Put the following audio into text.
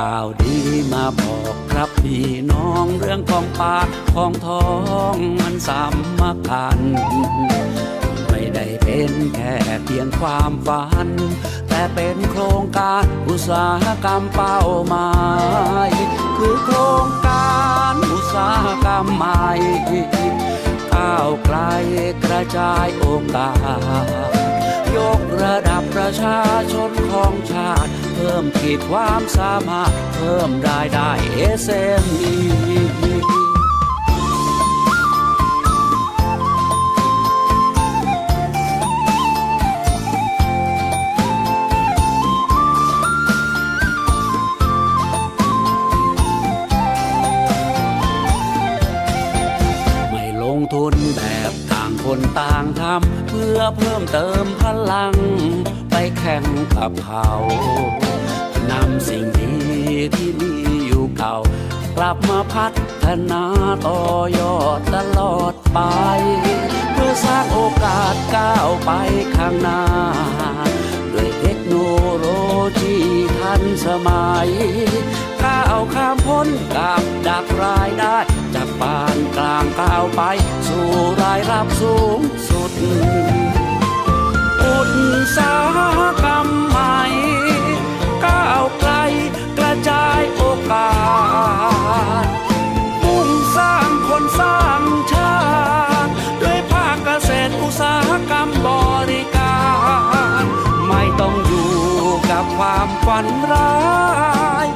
ข่าวดีมาบอกครับพี่น้องเรื่องของปากของท้องมันสำคัญ ไม่ได้เป็นแค่เพียงความฝัน แต่เป็นโครงการอุตสาหกรรมเป้าหมายคือโครงการอุตสาหกรรมใหม่ก้าวไกลกระจายโอกาส ประชาชนของชาติ เพิ่มขีดความสามารถ เพิ่มรายได้เอสเอ็ม่ คนต่างทำเพื่อเพิ่มเติมพลัง ไปแข่งกับเขานำสิ่งดีที่มีอยู่เก่า กลับมาพัฒนาต่อยอดตลอดไป เพื่อสร้างโอกาสก้าวไปข้างหน้า ด้วยเทคโนโลยีทันสมัยก้าวข้ามพ้นกับดักรายได้ ก้าวไป สู่รายรับสูงสุด อุตสาหกรรมใหม่ก้าวไกลกระจายโอกาสมุ่งสร้างคนสร้างชาติด้วยภาคเกษตรอุตสาหกรรมบริการ ไม่ต้องอยู่กับความฝันร้าย